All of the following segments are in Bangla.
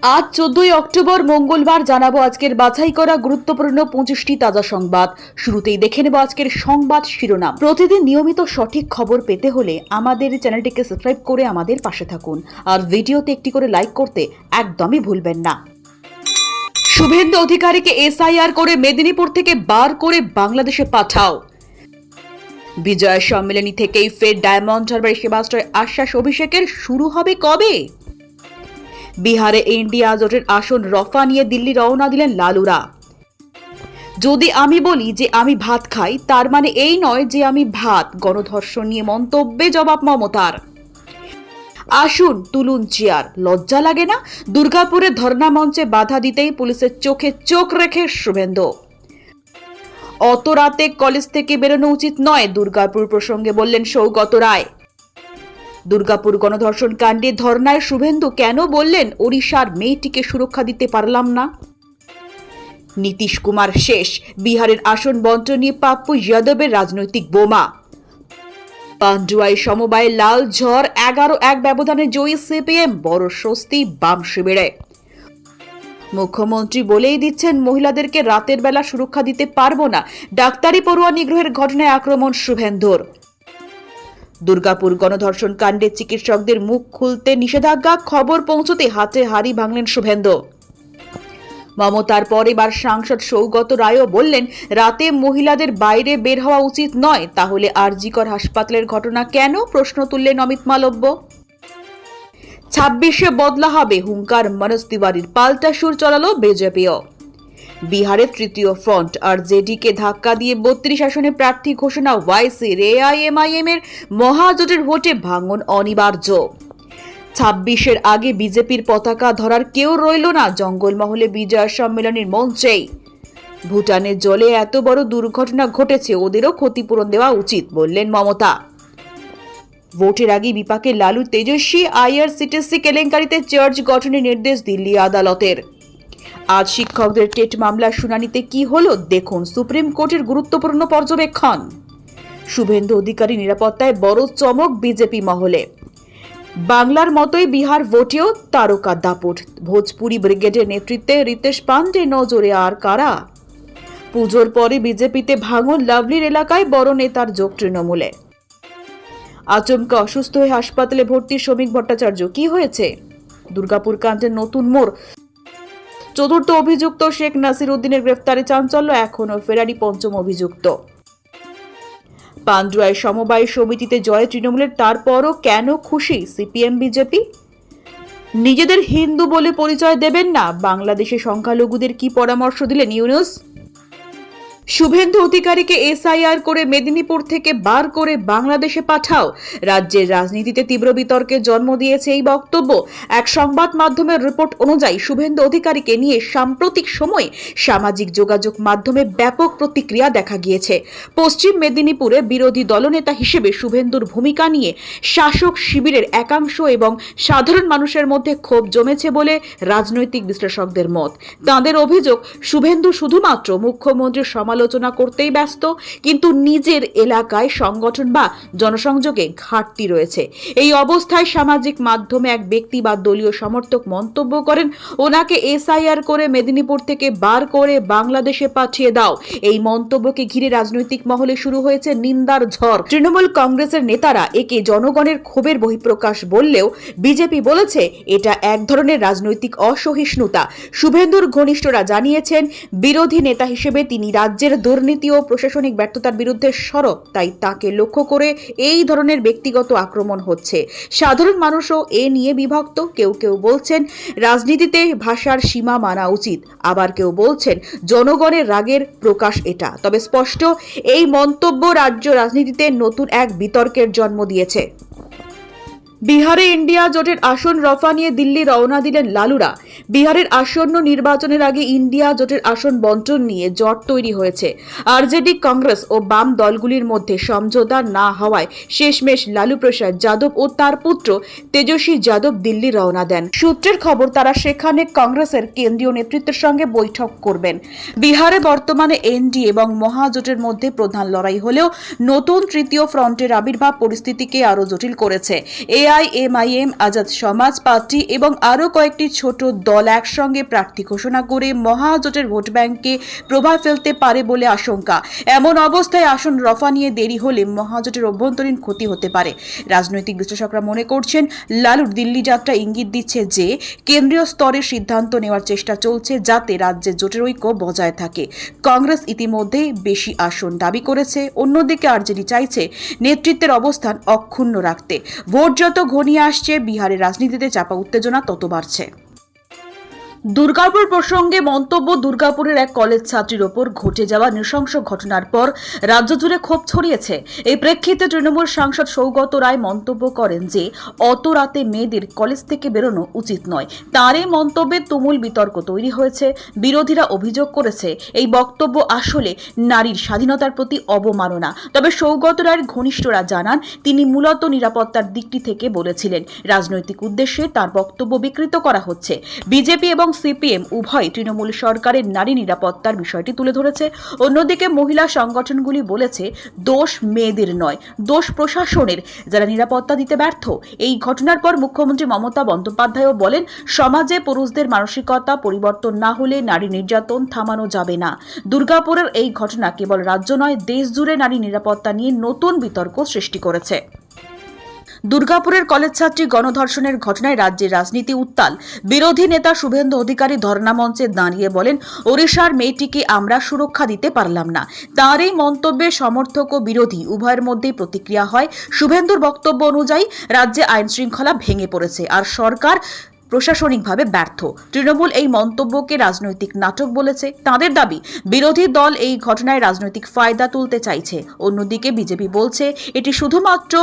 আজ চোদ্দই অক্টোবর মঙ্গলবার জানাব আজকের বাছাই করা গুরুত্বপূর্ণ পঁচিশটি তাজা সংবাদ। শুরুতেই দেখে নেব আজকের সংবাদ শিরোনাম। প্রতিদিন নিয়মিত সঠিক খবর পেতে হলে আমাদের চ্যানেলটিকে সাবস্ক্রাইব করে আমাদের পাশে থাকুন। আর ভিডিওতে একটি করে লাইক করতে একদমই ভুলবেন না। শুভেন্দু অধিকারীকে এসআইআর করে মেদিনীপুর থেকে বার করে বাংলাদেশে পাঠাও। বিজয় সম্মেলনী থেকেই ফের ডায়মন্ড হারবার সেবাশ্রয় আশ্বাস অভিষেকের শুরু হবে কবে? বিহারে ইন্ডিয়া জোটের আসন রফা নিয়ে দিল্লি রওনা দিলেন লালুরা। যদি আমি বলি যে আমি ভাত খাই, তার মানে এই নয় যে আমি ভাত, গণধর্ষণ নিয়ে মন্তব্যে জবাব মমতার। আসুন তুলুন চেয়ার, লজ্জা লাগে না? দুর্গাপুরে ধর্ণা মঞ্চে বাধা দিতেই পুলিশের চোখে চোখ রেখে শুভেন্দু। অত রাতে কলেজ থেকে বেরোনো উচিত নয়, দুর্গাপুর প্রসঙ্গে বললেন সৌগত রায়। দুর্গাপুর গণধর্ষণ কাণ্ডে ধর্নায় শুভেন্দু কেন বললেন ওড়িশার মেয়েটিকে সুরক্ষা দিতে পারলাম না? নীতিশ কুমার শেষ, বিহারের আসন বন্টন নিয়ে পাপ্পু যাদবের রাজনৈতিক বোমা। পান্ডুয়ায় সমবায়ে লাল ঝড়, এগারো এক ব্যবধানে জয়ী সিপিএম, বড় স্বস্তি, বাম শিবিরে। মুখ্যমন্ত্রী বলেই দিচ্ছেন, মহিলাদেরকে রাতের বেলা সুরক্ষা দিতে পারব না। ডাক্তারি পড়ুয়া নিগ্রহের ঘটনায় আক্রমণ শুভেন্দুর। দুর্গাপুর গণধর্ষণ কাণ্ডে চিকিৎসকদের মুখ খুলতে নিষেধাজ্ঞা, খবর পৌঁছতে হাতে হাড়ি ভাঙলেন শুভেন্দু। মমতার পর এবার সাংসদ সৌগত রায়ও বললেন, রাতে মহিলাদের বাইরে বের হওয়া উচিত নয়, তাহলে আরজিকর হাসপাতালের ঘটনা কেন? প্রশ্ন তুললেন অমিত মালব্য। ছাব্বিশে বদলা হবে, হুঙ্কার, মনোজ তিওয়ারির পাল্টা সুর চলালো বিজেপিও। বিহারের তৃতীয় ফ্রন্ট আর জেডিকে ধাক্কা দিয়ে বত্রিশ আসনে প্রার্থী ঘোষণা ওয়াইসির এআইএমআইএম এর মহাজোটের ভোটে ভাঙন অনিবার্য। ছাব্বিশের আগে বিজেপির পতাকা ধরার কেউ রইল না জঙ্গলমহলে বিজয় সম্মেলনের মঞ্চেই। ভুটানের জলে এত বড় দুর্ঘটনা ঘটেছে, ওদেরও ক্ষতিপূরণ দেওয়া উচিত বললেন মমতা। ভোটের আগে বিপাকে লালু তেজস্বী, আইআরসিটিসি কেলেঙ্কারিতে চার্জ গঠনের নির্দেশ দিল্লি আদালতের। আজ শিক্ষকদের টেট মামলার শুনানিতে কি হলো দেখুন সুপ্রিম কোর্টের গুরুত্বপূর্ণ পর্যবেক্ষণ। শুভেন্দু অধিকারী নিরাপত্তায় বড় চমক বিজেপি মহলে। বাংলার মতোই বিহার ভোটেও তারকা দাপট। ভোজপুরি ব্রিগেডের নেতৃত্বে রিতেশ পান্ডে নজরে আর কারা? পুজোর পরে বিজেপিতে ভাঙন লাভলির এলাকায় বড় নেতার যোগ তৃণমূলে। আচমকা অসুস্থ হয়ে হাসপাতালে ভর্তি শ্রমিক ভট্টাচার্য, কি হয়েছে? দুর্গাপুর কাণ্ডের নতুন মোড়। চতুর্থ অভিযুক্ত শেখ নাসির উদ্দিনের গ্রেফতারি চাঞ্চল্য এখনও ফেরারি পঞ্চম অভিযুক্ত। পান্ডুয়ায় সমবায় সমিতিতে জয় তৃণমূলের তারপরও কেন খুশি সিপিএম, বিজেপি? নিজেদের হিন্দু বলে পরিচয় দেবেন না, বাংলাদেশে সংখ্যালঘুদের কি পরামর্শ দিলেন ইউনুস? শুভেন্দু অধিকারীকে এসআইআর করে মেদিনীপুর থেকে বার করে বাংলাদেশে পাঠাও। রাজ্যের রাজনীতিতে তীব্র বিতর্কের জন্ম দিয়েছে এই বক্তব্য। এক সংবাদ মাধ্যমের রিপোর্ট অনুযায়ী শুভেন্দু অধিকারীকে নিয়ে সাম্প্রতিক সময়ে সামাজিক যোগাযোগ মাধ্যমে ব্যাপক প্রতিক্রিয়া দেখা গিয়েছে। পশ্চিম মেদিনীপুরে বিরোধী দলনেতা হিসেবে শুভেন্দুর ভূমিকা নিয়ে শাসক শিবিরের একাংশ এবং সাধারণ মানুষের মধ্যে ক্ষোভ জমেছে বলে রাজনৈতিক বিশ্লেষকদের মত। তাঁদের অভিযোগ, শুভেন্দু শুধুমাত্র মুখ্যমন্ত্রীর সমালোচনা করতেই ব্যস্ত, কিন্তু নিজের এলাকায় সংগঠন বা জনসংযোগে ঘাটতি রয়েছে। এই অবস্থায় সামাজিক মাধ্যমে এক ব্যক্তি বা দলীয় সমর্থক মন্তব্য করেন, ওনাকে এসআইআর করে মেদিনীপুর থেকে বার করে বাংলাদেশে পাঠিয়ে দাও। এই মন্তব্যকে ঘিরে রাজনৈতিক মহলে শুরু হয়েছে নিন্দার ঝড়। তৃণমূল কংগ্রেসের নেতারা একে জনগণের ক্ষোভের বহিঃপ্রকাশ বললেও বিজেপি বলেছে, এটা এক ধরনের রাজনৈতিক অসহিষ্ণুতা। শুভেন্দুর ঘনিষ্ঠরা জানিয়েছেন, বিরোধী নেতা হিসেবে তিনি রাজ্যের দুর্নীতি ও প্রশাসনিক ব্যর্থতার বিরুদ্ধে সরব, তাই তাকে লক্ষ্য করে এই ধরনের ব্যক্তিগত আক্রমণ হচ্ছে। সাধারণ মানুষও এ নিয়ে বিভক্ত। কেউ কেউ বলছেন, রাজনীতিতে ভাষার সীমা মানা উচিত। আবার কেউ বলছেন, জনগণের রাগের প্রকাশ এটা। তবে স্পষ্ট, এই মন্তব্য রাজ্য রাজনীতিতে নতুন এক বিতর্কের জন্ম দিয়েছে। বিহারে ইন্ডিয়া জোটের আসন রফা নিয়ে দিল্লি রওনা দিলেন লালুরা। বিহারের আসন্ন নির্বাচনের আগে ইন্ডিয়া জোটের আসন বন্টন নিয়ে জট তৈরি হয়েছে। আরজেডি, কংগ্রেস ও বাম দলগুলির মধ্যে সমঝোতা না হওয়ায় শেষমেশ লালু প্রসাদ যাদব ও তার পুত্র তেজস্বী যাদব দিল্লি রওনা দেন। সূত্রের খবর, তারা সেখানে কংগ্রেসের কেন্দ্রীয় নেতৃত্বের সঙ্গে বৈঠক করবেন। বিহারে বর্তমানে এনডি এবং মহাজোটের মধ্যে প্রধান লড়াই হলেও নতুন তৃতীয় ফ্রন্টের আবির্ভাব পরিস্থিতিকে আরও জটিল করেছে। এআইএমআইএম আজাদ সমাজ পার্টি এবং আরও কয়েকটি ছোট দল একসঙ্গে প্রার্থী ঘোষণা করে মহাজোটের ভোট ব্যাংকে প্রভাব ফেলতে পারে বলে আশঙ্কা। এমন অবস্থায় আসন রফা নিয়ে দেরি হলে মহাজোটের অভ্যন্তরীণ ক্ষতি হতে পারে। রাজনৈতিক বিশ্লেষকরা মনে করছেন, লালুর দিল্লি যাত্রা ইঙ্গিত দিচ্ছে যে, কেন্দ্রীয় স্তরে সিদ্ধান্ত নেওয়ার চেষ্টা চলছে যাতে রাজ্যে জোটের ঐক্য বজায় থাকে। কংগ্রেস ইতিমধ্যেই বেশি আসন দাবি করেছে, অন্যদিকে আরজেডি চাইছে নেতৃত্বের অবস্থান অক্ষুণ্ণ রাখতে। ভোট যত ঘনিয়ে আসছে, বিহারের রাজনীতিতে চাপা উত্তেজনা তত বাড়ছে। দুর্গাপুর প্রসঙ্গে মন্তব্য দুর্গাপুরের এক কলেজ ছাত্রীর ওপর ঘটে যাওয়া নৃশংস ঘটনার পর রাজ্য জুড়ে ক্ষোভ ছড়িয়েছে। এই প্রেক্ষিতে তৃণমূল সাংসদ সৌগত রায় মন্তব্য করেন যে, অত রাতে মেয়েদের কলেজ থেকে বেরোনো উচিত নয়। তার এই মন্তব্যে তুমুল বিতর্ক তৈরি হয়েছে। বিরোধীরা অভিযোগ করেছে, এই বক্তব্য আসলে নারীর স্বাধীনতার প্রতি অবমাননা। তবে সৌগত রায়ের ঘনিষ্ঠরা জানান, তিনি মূলত নিরাপত্তার দিকটি থেকে বলেছিলেন। রাজনৈতিক উদ্দেশ্যে তার বক্তব্য বিকৃত করা হচ্ছে। বিজেপি এবং সিপিএম, উভয় তৃণমূল সরকারের নারী নিরাপত্তার বিষয়টি তুলে ধরেছে। অন্যদিকে মহিলা সংগঠনগুলি বলেছে, দোষ মেয়েদের নয়, দোষ প্রশাসনের। যারা নিরাপত্তা দিতে ব্যর্থ, এই ঘটনার পর মুখ্যমন্ত্রী মমতা বন্দ্যোপাধ্যায়ও বলেন, সমাজে পুরুষদের মানসিকতা পরিবর্তন না হলে নারী নির্যাতন থামানো যাবে না। দুর্গাপুরের এই ঘটনা কেবল রাজ্য নয়, দেশ জুড়ে নারী নিরাপত্তা নিয়ে নতুন বিতর্ক সৃষ্টি করেছে। দুর্গাপুরের কলেজ ছাত্রী গণধর্ষণের ঘটনায় রাজ্যের রাজনীতি উত্তাল। বিরোধী নেতা শুভেন্দু অধিকারী ধর্ণা মঞ্চে দাঁড়িয়ে বলেন, ওড়িশার মেয়েটিকে আমরা সুরক্ষা দিতে পারলাম না। তার এই মন্তব্যে সমর্থক ও বিরোধী, উভয়ের মধ্যেই প্রতিক্রিয়া হয়। শুভেন্দুর বক্তব্য অনুযায়ী, রাজ্যে আইন শৃঙ্খলা ভেঙে পড়েছে। আর সরকার প্রশাসনিকভাবে ব্যর্থ। তৃণমূল এই মন্তব্যকে রাজনৈতিক নাটক বলেছে। তাদের দাবি, বিরোধী দল এই ঘটনায় রাজনৈতিক ফায়দা তুলতে চাইছে। অন্যদিকে বিজেপি বলছে, এটি শুধুমাত্র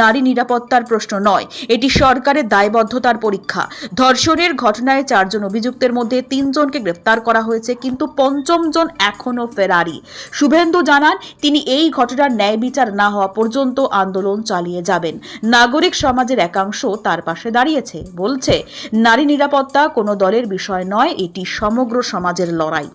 নারী নিরাপত্তার প্রশ্ন নয়, এটি সরকারের দায়বদ্ধতার পরীক্ষা। ধর্ষণের ঘটনায় চারজন অভিযুক্তের মধ্যে তিনজনকে গ্রেফতার করা হয়েছে, কিন্তু পঞ্চমজন এখনও ফেরারি। শুভেন্দু জানান, তিনি এই ঘটনার ন্যায় বিচার না হওয়া পর্যন্ত আন্দোলন চালিয়ে যাবেন। নাগরিক সমাজের একাংশ তার পাশে দাঁড়িয়েছে। বলছে নারী নিরাপত্তা কোনো দলের বিষয় নয় এটি সমগ্র সমাজের লড়াই।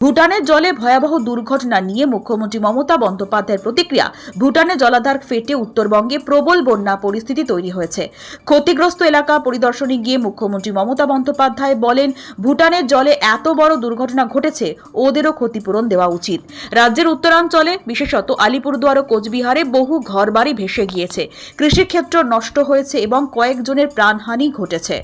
ভুটানের জলে ভয়াবহ দুর্ঘটনা নিয়ে মুখ্যমন্ত্রী মমতা বন্দ্যোপাধ্যায়ের প্রতিক্রিয়া। ভুটানে জলাধার ফেটে উত্তরবঙ্গে প্রবল বন্যা পরিস্থিতি তৈরি হয়েছে। ক্ষতিগ্রস্ত এলাকা পরিদর্শনে গিয়ে মুখ্যমন্ত্রী মমতা বন্দ্যোপাধ্যায় বলেন, ভুটানের জলে এত বড় দুর্ঘটনা ঘটেছে, ওদেরও ক্ষতিপূরণ দেওয়া উচিত। রাজ্যের উত্তরাঞ্চলে, বিশেষত আলিপুরদুয়ার ও কোচবিহারে বহু ঘরবাড়ি ভেসে গিয়েছে। কৃষিক্ষেত্র নষ্ট হয়েছে এবং কয়েকজনের প্রাণহানি ঘটেছে।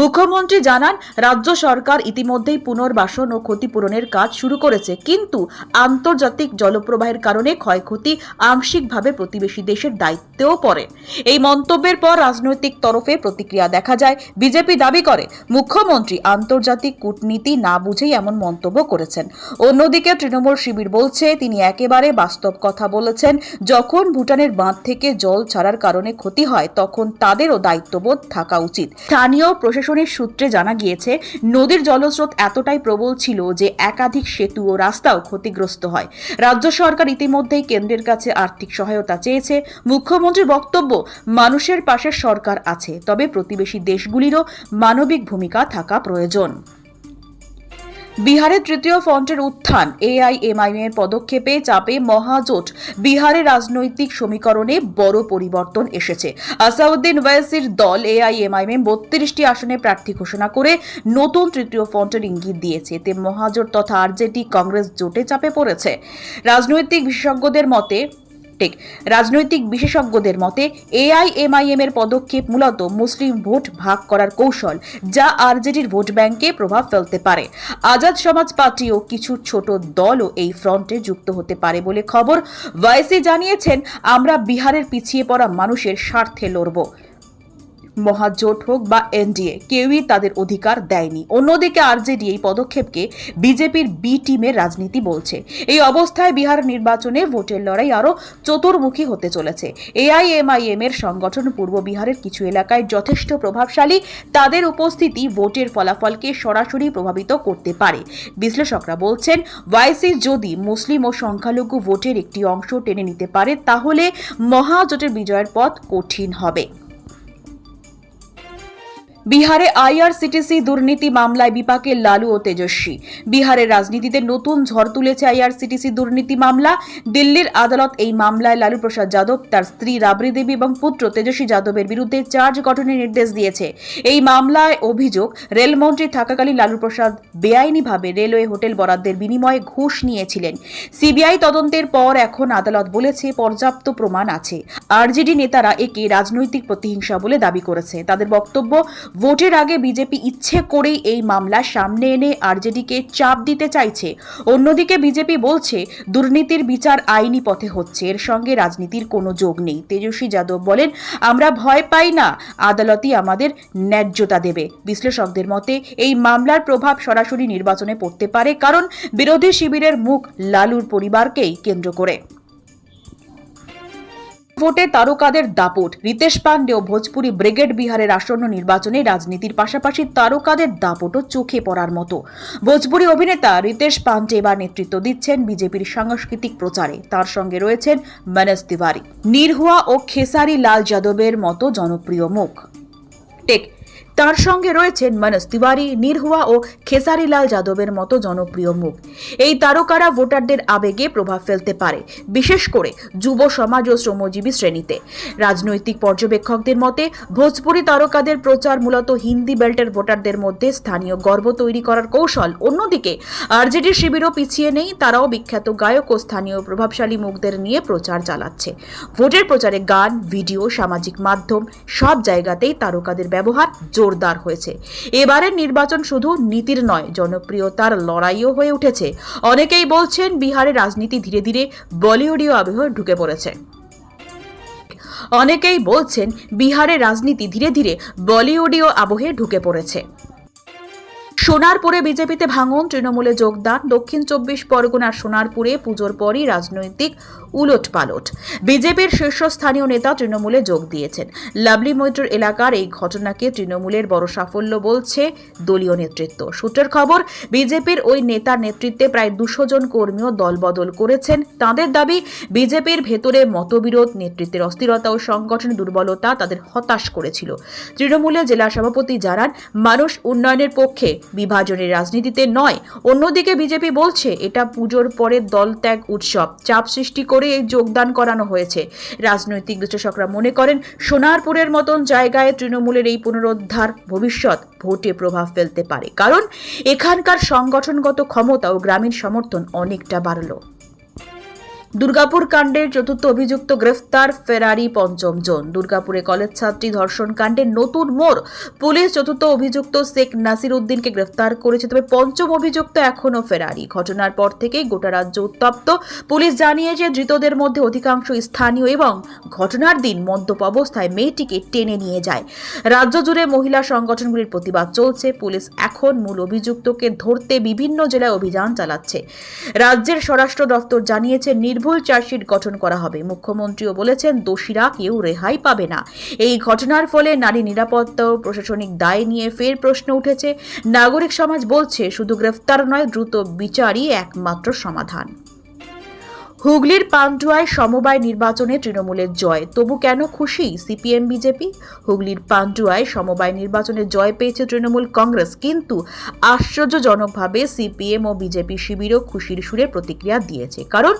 মুখ্যমন্ত্রী জানান, রাজ্য সরকার ইতিমধ্যেই পুনর্বাসন ও ক্ষতিপূরণের কাজ শুরু করেছে, কিন্তু আন্তর্জাতিক জলপ্রবাহের কারণে ক্ষয়ক্ষতি আংশিকভাবে প্রতিবেশী দেশের দায়িত্বেও পড়ে। এই মন্তব্যের পর রাজনৈতিক তরফে প্রতিক্রিয়া দেখা যায়। বিজেপি দাবি করে, মুখ্যমন্ত্রী আন্তর্জাতিক কূটনীতি না বুঝেই এমন মন্তব্য করেছেন। অন্যদিকে তৃণমূল শিবির বলছে, তিনি একেবারে বাস্তব কথা বলেছেন, যখন ভুটানের বাঁধ থেকে জল ছাড়ার কারণে ক্ষতি হয়, তখন তাদেরও দায়িত্ববোধ থাকা উচিত। স্থানীয় প্রশাসনের সূত্রে জানা গিয়েছে, নদীর জলস্রোত এতটাই প্রবল ছিল যে একাধিক সেতু ও রাস্তাও ক্ষতিগ্রস্ত হয়। রাজ্য সরকার ইতিমধ্যেই কেন্দ্রের কাছে আর্থিক সহায়তা চেয়েছে। মুখ্যমন্ত্রীর বক্তব্য, মানুষের পাশে সরকার আছে, তবে প্রতিবেশী দেশগুলিরও মানবিক ভূমিকা থাকা প্রয়োজন। বিহারের তৃতীয় ফ্রন্টের উত্থান এআইএমআইএম এর পদক্ষেপে চাপে মহাজোট। বিহারের রাজনৈতিক সমীকরণে বড় পরিবর্তন এসেছে। আসাউদ্দিন ওয়াইসির দল এআইএমআইএম বত্রিশটি আসনে প্রার্থী ঘোষণা করে নতুন তৃতীয় ফ্রন্টের ইঙ্গিত দিয়েছে। এতে মহাজোট তথা আরজেডি কংগ্রেস জোটে চাপে পড়েছে। রাজনৈতিক বিশেষজ্ঞদের মতে ঠিক রাজনৈতিক বিশেষজ্ঞদের মতে, এআইএমআইএম এর পদক্ষেপ মূলত মুসলিম ভোট ভাগ করার কৌশল, যা আরজেডির ভোট ব্যাংকে প্রভাব ফেলতে পারে। আজাদ সমাজ পার্টি ও কিছু ছোট দলও এই ফ্রন্টে যুক্ত হতে পারে বলে খবর ওয়াইসি জানিয়েছেন, আমরা বিহারের পিছিয়ে পড়া মানুষের স্বার্থে লড়ব। মহাজোট হোক বা এনডিএ, কেউই তাদের অধিকার দেয়নি। অন্যদিকে আরজেডি এই পদক্ষেপকে বিজেপির বি টিমের রাজনীতি বলছে। এই অবস্থায় বিহার নির্বাচনে ভোটের লড়াই আরও চতুর্মুখী হতে চলেছে। এআইএমআইএম এর সংগঠন পূর্ব বিহারের কিছু এলাকায় যথেষ্ট প্রভাবশালী। তাদের উপস্থিতি ভোটের ফলাফলকে সরাসরি প্রভাবিত করতে পারে। বিশ্লেষকরা বলছেন, ওয়াইসি যদি মুসলিম ও সংখ্যালঘু ভোটের একটি অংশ টেনে নিতে পারে, তাহলে মহাজোটের বিজয়ের পথ কঠিন হবে। বিহারে আইআরসিটিসি দুর্নীতি মামলায় বিপাকে লালু ও তেজস্বী। বিহারের রাজনীতিতে নতুন ঝড় তুলেছে আইআরসিটিসি দুর্নীতি মামলা। দিল্লির আদালত এই মামলায় লালু প্রসাদ যাদব, তার স্ত্রী রাবড়ি দেবী এবং পুত্র তেজস্বী যাদবের বিরুদ্ধে চার্জ গঠনের নির্দেশ দিয়েছে। এই মামলায় অভিযোগ, রেলমন্ত্রী থাকাকালীন লালু প্রসাদ বেআইনিভাবে রেলওয়ে হোটেল বরাদ্দের বিনিময়ে ঘুষ নিয়েছিলেন। সিবিআই তদন্তের পর এখন আদালত বলেছে, পর্যাপ্ত প্রমাণ আছে। আরজেডি নেতারা একে রাজনৈতিক প্রতিহিংসা বলে দাবি করেছে। তাদের বক্তব্য ভোটের আগে বিজেপি ইচ্ছে করেই এই মামলা সামনে এনে আরজেডিকে চাপ দিতে চাইছে। অন্যদিকে বিজেপি বলছে, দুর্নীতির বিচার আইনি পথে হচ্ছে, এর সঙ্গে রাজনীতির কোনো যোগ নেই। তেজস্বী যাদব বলেন, আমরা ভয় পাই না, আদালতই আমাদের ন্যায্যতা দেবে। বিশ্লেষকদের মতে, এই মামলার প্রভাব সরাসরি নির্বাচনে পড়তে পারে, কারণ বিরোধী শিবিরের মুখ লালুর পরিবারকেই কেন্দ্র করে। ভোটে তারকাদের দাপট। রিতেশ পান্ডে ও ভোজপুরি ব্রিগেড বিহারের আসন্ন নির্বাচনে রাজনীতির পাশাপাশি তারকাদের দাপটও চোখে পড়ার মতো। ভোজপুরি অভিনেতা রিতেশ পান্ডে এবার নেতৃত্ব দিচ্ছেন বিজেপির সাংস্কৃতিক প্রচারে। তার সঙ্গে রয়েছেন মনোজ তিওয়ারি। নিরহুয়া ও খেসারি লাল যাদবের মতো জনপ্রিয় মুখ। টেক তার সঙ্গে রয়েছেন মনোজ তিওয়ারি, নিরহুয়া ও খেসারিলাল যাদবের মতো জনপ্রিয় মুখ। এই তারকারা ভোটারদের আবেগে প্রভাব ফেলতে পারে, বিশেষ করে যুব সমাজ ও শ্রমজীবী শ্রেণীতে। রাজনৈতিক পর্যবেক্ষকদের মতে, ভোজপুরি তারকাদের প্রচার মূলত হিন্দি বেল্টের ভোটারদের মধ্যে স্থানীয় গর্ব তৈরি করার কৌশল। অন্যদিকে, আরজেডি শিবিরও পিছিয়ে নেই, তারাও বিখ্যাত গায়ক ও স্থানীয় প্রভাবশালী মুখদের নিয়ে প্রচার চালাচ্ছে। ভোটের প্রচারে গান, ভিডিও, সামাজিক মাধ্যম, সব জায়গাতেই তারকাদের ব্যবহার জোরদার হয়েছে। এবারের নির্বাচন শুধু নীতির নয়, জনপ্রিয়তার লড়াইও হয়ে উঠেছে। অনেকেই বলছেন বিহারের রাজনীতি ধীরে ধীরে বলিউডীয় আবহ ঢুকে পড়েছে। অনেকেই বলছেন বিহারের রাজনীতি ধীরে ধীরে বলিউডীয় আবহে ঢুকে পড়েছে। সোনারপুরে বিজেপিতে ভাঙন, তৃণমূলে যোগদান, দক্ষিণ চব্বিশ পরগনার সোনারপুরে পুজোর পরই রাজনৈতিক উলট পালট বিজেপির শীর্ষস্থানীয় নেতা তৃণমূলে যোগ দিয়েছেন। লাভলি মৈত্র এলাকার এই ঘটনাকে তৃণমূলের বড় সাফল্য বলছে দলীয় নেতৃত্ব। সূত্রের খবর, বিজেপির ওই নেতার নেতৃত্বে প্রায় দুশো জন কর্মীও দলবদল করেছেন। তাদের দাবি, বিজেপির ভেতরে মতবিরোধ, নেতৃত্বের অস্থিরতা ও সংগঠনের দুর্বলতা তাদের হতাশ করেছিল। তৃণমূলে জেলা সভাপতি জানান, মানুষ উন্নয়নের পক্ষে বিভাজনের রাজনীতিতে নয়। অন্যদিকে বিজেপি বলছে, এটা পুজোর পরে দল ত্যাগ উৎসব, চাপ সৃষ্টি করে এই যোগদান করানো হয়েছে। রাজনৈতিক বিশ্লেষকরা মনে করেন, সোনারপুরের মতন জায়গায় তৃণমূলের এই পুনরুদ্ধার ভবিষ্যৎ ভোটে প্রভাব ফেলতে পারে। কারণ, এখানকার সংগঠনগত ক্ষমতা ও গ্রামীণ সমর্থন অনেকটা বাড়লো। দুর্গাপুর কাণ্ডের চতুর্থ অভিযুক্ত গ্রেফতার ফেরারি পঞ্চম জন। দুর্গাপুরে কলেজ ছাত্রী ধর্ষণ কাণ্ডের নতুন মোড়। পুলিশ চতুর্থ অভিযুক্ত শেখ নাসির উদ্দিনকে গ্রেফতার করেছে, তবে পঞ্চম অভিযুক্ত এখনও ফেরারি। ঘটনার পর থেকেই গোটা রাজ্য উত্তপ্ত। পুলিশ জানিয়েছে, ধৃতদের মধ্যে অধিকাংশ স্থানীয় এবং ঘটনার দিন মদ্যপ অবস্থায় মেয়েটিকে টেনে নিয়ে যায়। রাজ্য জুড়ে মহিলা সংগঠনগুলির প্রতিবাদ চলছে। পুলিশ এখন মূল অভিযুক্তকে ধরতে বিভিন্ন জেলায় অভিযান চালাচ্ছে। রাজ্যের স্বরাষ্ট্র দপ্তর জানিয়েছে নির্ভুল চার্জশিট গঠন করা হবে। মুখ্যমন্ত্রীও বলেছেন, দোষীরা কেউ রেহাই পাবে না। এই ঘটনার ফলে নারী নিরাপত্তা ও প্রশাসনিক দায় নিয়ে ফের প্রশ্ন উঠেছে। নাগরিক সমাজ বলছে, শুধু গ্রেফতার নয়, দ্রুত বিচারই একমাত্র সমাধান। হুগলির পান্ডুয়ায় সমবায় নির্বাচনে তৃণমূলের জয়। তবু কেন খুশি সিপিএম, বিজেপি? হুগলির পান্ডুয়ায় সমবায় নির্বাচনে জয় পেয়েছে তৃণমূল কংগ্রেস, কিন্তু আশ্চর্যজনকভাবে সিপিএম ও বিজেপি শিবিরও খুশির সুরে প্রতিক্রিয়া দিয়েছে। কারণ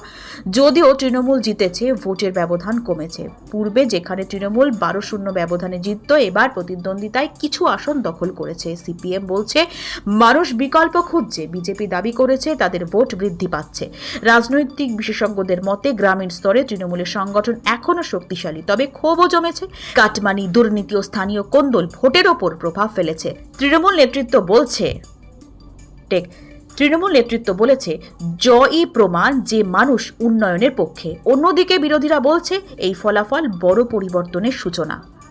যদিও তৃণমূল জিতেছে, ভোটের ব্যবধান কমেছে। পূর্বে যেখানে তৃণমূল বারো শূন্য ব্যবধানে জিতত, এবার প্রতিদ্বন্দ্বিতায় কিছু আসন দখল করেছে। সিপিএম বলছে, মানুষ বিকল্প খুঁজছে। বিজেপি দাবি করেছে, তাদের ভোট বৃদ্ধি পাচ্ছে। রাজনৈতিক বিশেষজ্ঞদের মতে, গ্রামীণ স্তরে তৃণমূলের সংগঠন এখনও শক্তিশালী। তবে ক্ষোভও জমেছে। কাটমানি, দুর্নীতি ও স্থানীয় কোন্দল ভোটের ওপর প্রভাব ফেলেছে। তৃণমূল নেতৃত্ব বলছে, টেক, তৃণমূল নেতৃত্ব বলেছে, জয়ই প্রমাণ যে মানুষ উন্নয়নের পক্ষে। অন্যদিকে বিরোধীরা বলছে, এই ফলাফল বড় পরিবর্তনের সূচনা।